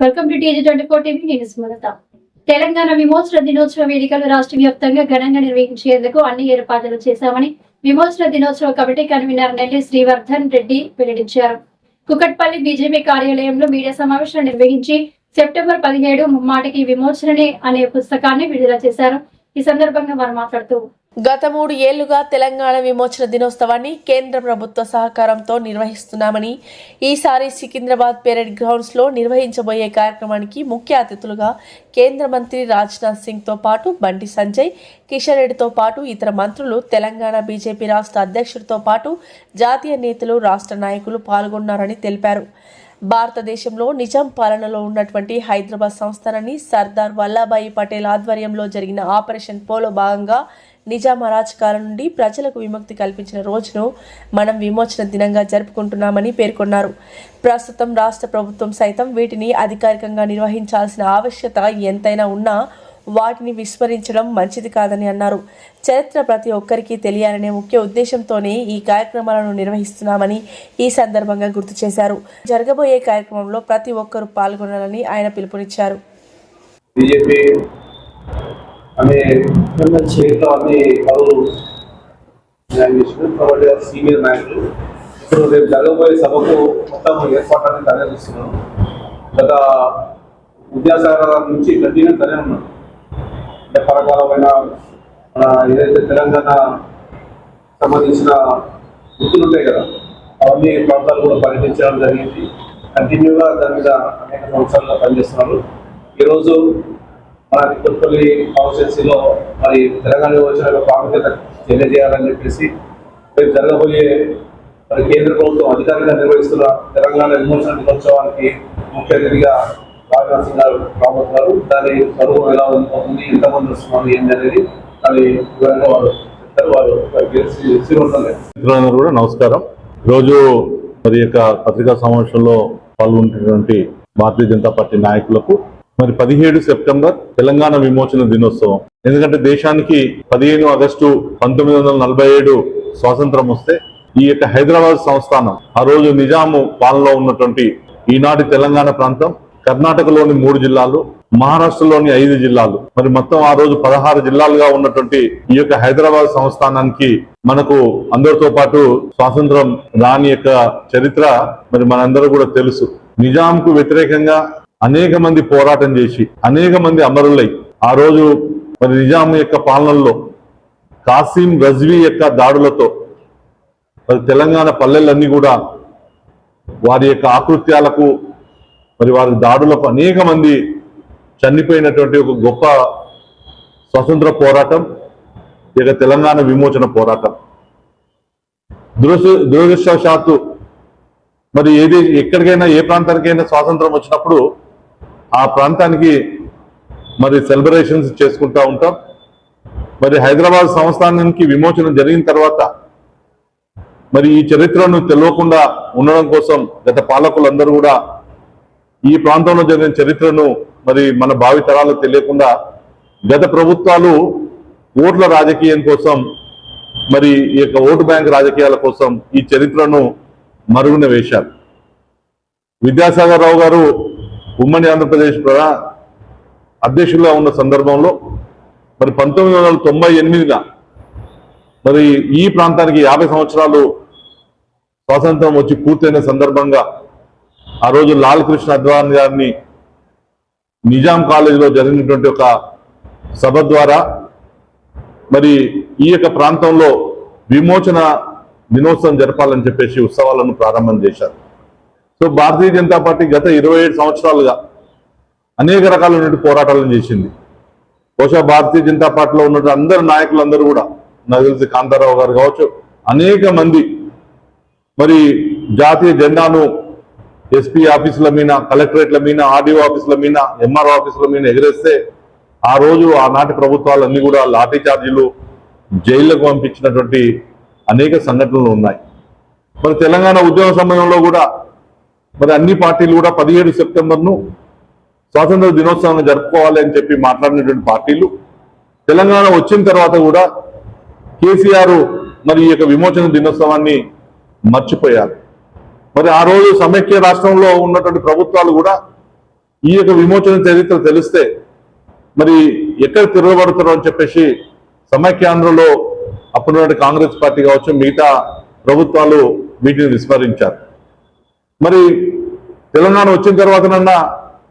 Welcome to TG twenty four TV నేను స్మరత తెలంగాణ విమోచన దినోత్సవ వేడుకలు రాష్ట్ర వ్యాప్తంగా ఘనంగా నిర్వహించేందుకు అన్ని ఏర్పాట్లు చేశామని విమోచన దినోత్సవ కమిటీ కన్వీనర్ నెల్లి శ్రీవర్ధన్ రెడ్డి వెల్లడించారు. కుకట్పల్లి బీజేపీ కార్యాలయంలో మీడియా సమావేశం నిర్వహించి సెప్టెంబర్ పదిహేడు ముమ్మాటికి విమోచనని అనే పుస్తకాన్ని విడుదల చేశారు. ఈ సందర్భంగా వారు మాట్లాడుతూ గత మూడు ఏళ్ళుగా తెలంగాణ విమోచన దినోత్సవాన్ని కేంద్ర ప్రభుత్వ సహకారంతో నిర్వహిస్తున్నామని ఈసారి సికింద్రాబాద్ పెరేడ్ గ్రౌండ్స్లో నిర్వహించబోయే కార్యక్రమానికి ముఖ్య అతిథులుగా కేంద్ర మంత్రి రాజ్నాథ్ సింగ్తో పాటు బండి సంజయ్ కిషన్ రెడ్డితో పాటు ఇతర మంత్రులు తెలంగాణ బీజేపీ రాష్ట్ర అధ్యక్షుడితో పాటు జాతీయ నేతలు రాష్ట్ర నాయకులు పాల్గొన్నారని తెలిపారు. భారతదేశంలో నిజాం పాలనలో ఉన్నటువంటి హైదరాబాద్ సంస్థానాన్ని సర్దార్ వల్లభాయి పటేల్ ఆధ్వర్యంలో జరిగిన ఆపరేషన్ పోలో భాగంగా నిజాం అరాచకాల నుండి ప్రజలకు విముక్తి కల్పించిన రోజును మనం విమోచన దినంగా జరుపుకుంటున్నామని పేర్కొన్నారు. ప్రస్తుతం రాష్ట్ర ప్రభుత్వం సైతం వీటిని అధికారికంగా నిర్వహించాల్సిన ఆవశ్యకత ఎంతైనా ఉన్నా వాటిని విస్మరించడం మంచిది కాదని అన్నారు. చరిత్ర ప్రతి ఒక్కరికి తెలియాలనే ముఖ్య ఉద్దేశంతోనే ఈ కార్యక్రమాలను నిర్వహిస్తున్నామని ఈ సందర్భంగా గుర్తు చేశారు. జరగబోయే కార్యక్రమంలో ప్రతి ఒక్కరూ పాల్గొనాలని ఆయన పిలుపునిచ్చారు. అనే చేతిలో అన్ని పదవులు న్యాయమూర్తులు, కాబట్టి సీనియర్ నాయకులు ఇప్పుడు రేపు జరగబోయే సభకు మొత్తం ఏర్పాట్లన్నీ తనే చూస్తున్నాం గత విద్యాసాగర్ నుంచి కంటిన్యూ తనే ఉన్నాం. అంటే పరకాలమైన మన ఏదైతే తెలంగాణ సంబంధించిన వృత్తులు ఉంటాయి కదా అవన్నీ ప్రాంతాలు కూడా పర్యటించడం జరిగింది. కంటిన్యూగా దాని మీద అనేక సంవత్సరాలుగా పనిచేస్తున్నారు. ఈరోజు మన కొత్తపల్లి కాన్స్టిట్యున్సీలో మరి తెలంగాణ వచ్చిన ప్రాముఖ్యత తెలియజేయాలని చెప్పేసి రేపు జరగబోయే మరి కేంద్ర ప్రభుత్వం అధికారికంగా నిర్వహిస్తున్న తెలంగాణ విమోచన దినోత్సవానికి ముఖ్య అతిథిగా రాజ్నాథ్ సింగ్ గారు రాబోతున్నారు. దాని చదువు ఎలా ఉంటుంది ఎంతమంది వస్తున్నారు ఏంటి అనేది దాని వివరంగా వారు చెప్తారు. వారు కూడా నమస్కారం. రోజు మరి యొక్క పత్రికా సమావేశంలో పాల్గొంటున్నటువంటి భారతీయ జనతా పార్టీ నాయకులకు మరి పదిహేడు సెప్టెంబర్ తెలంగాణ విమోచన దినోత్సవం. ఎందుకంటే దేశానికి పదిహేను ఆగస్టు పంతొమ్మిది వందల నలభై ఏడు స్వాతంత్రం వస్తే ఈ యొక్క హైదరాబాద్ సంస్థానం ఆ రోజు నిజాము పాలనలో ఉన్నటువంటి ఈనాటి తెలంగాణ ప్రాంతం కర్ణాటకలోని మూడు జిల్లాలు మహారాష్ట్రలోని ఐదు జిల్లాలు. మరి మొత్తం ఆ రోజు పదహారు జిల్లాలుగా ఉన్నటువంటి ఈ యొక్క హైదరాబాద్ సంస్థానానికి మనకు అందరితో పాటు స్వాతంత్రం రాని యొక్క చరిత్ర మరి మనందరూ కూడా తెలుసు. నిజాంకు వ్యతిరేకంగా అనేక మంది పోరాటం చేసి అనేక మంది అమరులై ఆ రోజు మరి నిజాం యొక్క పాలనలో కాసిం గజ్వీ యొక్క దాడులతో మరి తెలంగాణ పల్లెలన్నీ కూడా వారి యొక్క ఆకృత్యాలకు మరి వారి దాడులకు అనేక మంది చనిపోయినటువంటి ఒక గొప్ప స్వతంత్ర పోరాటం ఇక తెలంగాణ విమోచన పోరాటం. దురదృష్ట దురదృష్టవశాత్తు మరి ఏది ఎక్కడికైనా ఏ ప్రాంతానికైనా స్వాతంత్రం వచ్చినప్పుడు ఆ ప్రాంతానికి మరి సెలబ్రేషన్స్ చేసుకుంటా ఉంటాం. మరి హైదరాబాద్ సంస్థానానికి విమోచన జరిగిన తర్వాత మరి ఈ చరిత్రను తెలియకుండా ఉండడం కోసం గత పాలకులందరూ కూడా ఈ ప్రాంతంలో జరిగిన చరిత్రను మరి మన భావితరాలకు తెలియకుండా గత ప్రభుత్వాలు ఓట్ల రాజకీయం కోసం మరి ఈ యొక్క ఓటు బ్యాంక్ రాజకీయాల కోసం ఈ చరిత్రను మరుగున వేశారు. విద్యాసాగర్ రావు గారు ఉమ్మడి ఆంధ్రప్రదేశ్ ప్రధా అధ్యక్షులుగా ఉన్న సందర్భంలో మరి పంతొమ్మిది వందల తొంభై ఎనిమిదిన మరి ఈ ప్రాంతానికి యాభై సంవత్సరాలు స్వాతంత్రం వచ్చి పూర్తయిన సందర్భంగా ఆ రోజు లాల్ కృష్ణ అద్వాని గారిని నిజాం కాలేజీలో జరిగినటువంటి ఒక సభ ద్వారా మరి ఈ యొక్క ప్రాంతంలో విమోచన దినోత్సవం జరపాలని చెప్పేసి ఉత్సవాలను ప్రారంభం చేశారు. సో భారతీయ జనతా పార్టీ గత ఇరవై ఏడు సంవత్సరాలుగా అనేక రకాలైనటువంటి పోరాటాలను చేసింది. బహుశా భారతీయ జనతా పార్టీలో ఉన్నటువంటి అందరు నాయకులందరూ కూడా నాకు తెలిసి కాంతారావు గారు కావచ్చు అనేక మంది మరి జాతీయ జెండాను ఎస్పీ ఆఫీసుల మీద కలెక్టరేట్ల మీద ఆర్డీఓ ఆఫీసుల మీద ఎంఆర్ఓ ఆఫీసుల మీద ఎగరేస్తే ఆ రోజు ఆనాటి ప్రభుత్వాలన్నీ కూడా లాఠీ చార్జీలు జైళ్ళకు పంపించినటువంటి అనేక సంఘటనలు ఉన్నాయి. మరి తెలంగాణ ఉద్యమ సమయంలో కూడా మరి అన్ని పార్టీలు కూడా పదిహేడు సెప్టెంబర్ను స్వాతంత్ర దినోత్సవాన్ని జరుపుకోవాలి అని చెప్పి మాట్లాడినటువంటి పార్టీలు. తెలంగాణ వచ్చిన తర్వాత కూడా కేసీఆర్ మరి ఈ యొక్క విమోచన దినోత్సవాన్ని మర్చిపోయారు. మరి ఆ రోజు సమైక్య రాష్ట్రంలో ఉన్నటువంటి ప్రభుత్వాలు కూడా ఈ యొక్క విమోచన చరిత్ర తెలిస్తే మరి ఎక్కడ తిరగబడతారో అని చెప్పేసి సమైక్యాంధ్రలో అప్పుడున్నటువంటి కాంగ్రెస్ పార్టీ కావచ్చు మిగతా ప్రభుత్వాలు వీటిని విస్మరించారు. మరి తెలంగాణ వచ్చిన తర్వాతనన్నా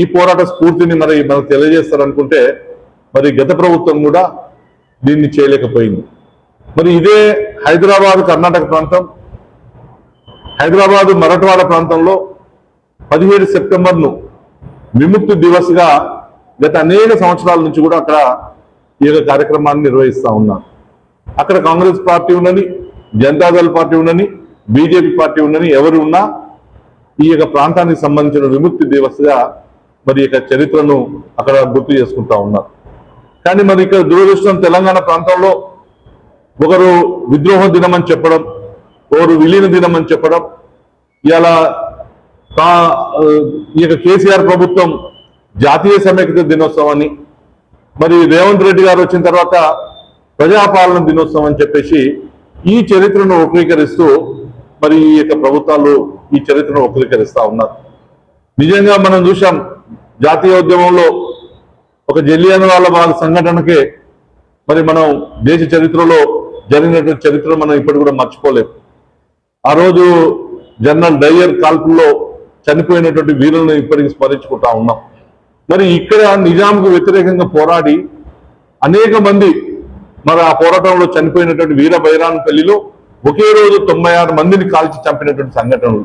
ఈ పోరాట స్ఫూర్తిని మరి మనకు తెలియజేస్తారనుకుంటే మరి గత ప్రభుత్వం కూడా దీన్ని చేయలేకపోయింది. మరి ఇదే హైదరాబాద్ కర్ణాటక ప్రాంతం హైదరాబాద్ మరఠవాడ ప్రాంతంలో పదిహేడు సెప్టెంబర్ను విముక్తి దివస్గా గత అనేక సంవత్సరాల నుంచి కూడా అక్కడ ఈ యొక్క కార్యక్రమాన్ని నిర్వహిస్తా ఉన్నారు. అక్కడ కాంగ్రెస్ పార్టీ ఉండని జనతాదళ పార్టీ ఉండని బీజేపీ పార్టీ ఉండని ఎవరు ఉన్నా ఈ యొక్క ప్రాంతానికి సంబంధించిన విముక్తి దివస్గా మరి యొక్క చరిత్రను అక్కడ గుర్తు చేసుకుంటా ఉన్నారు. కానీ మరి ఇక్కడ దురదృష్టం తెలంగాణ ప్రాంతంలో ఒకరు విద్రోహ దినం అని చెప్పడం ఒకరు విలీన దినం అని చెప్పడం ఇలా కా- ఈ యొక్క కేసీఆర్ ప్రభుత్వం జాతీయ సమైక్యత దినోత్సవాన్ని మరి రేవంత్ రెడ్డి గారు వచ్చిన తర్వాత ప్రజాపాలన దినోత్సవం అని చెప్పేసి ఈ చరిత్రను వక్రీకరిస్తూ మరి ఈ యొక్క ప్రభుత్వాలు ఈ చరిత్రను వక్రీకరిస్తూ ఉన్నారు. నిజంగా మనం చూసాం జాతీయ ఉద్యమంలో ఒక జలియన్ వాళ్ళ బాధ సంఘటనకే మరి మనం దేశ చరిత్రలో జరిగినటువంటి చరిత్ర మనం ఇప్పటి కూడా మర్చిపోలేము ఆ రోజు జనరల్ డయ్యర్ కాల్పుల్లో చనిపోయినటువంటి వీరులను ఇప్పటికి స్మరించుకుంటా ఉన్నాం. మరి ఇక్కడ నిజాంకు వ్యతిరేకంగా పోరాడి అనేక మంది మరి ఆ పోరాటంలో చనిపోయినటువంటి వీర బైరాన్ పెళ్ళిలో ఒకే రోజు తొంభై ఆరు మందిని కాల్చి చంపినటువంటి సంఘటనలు.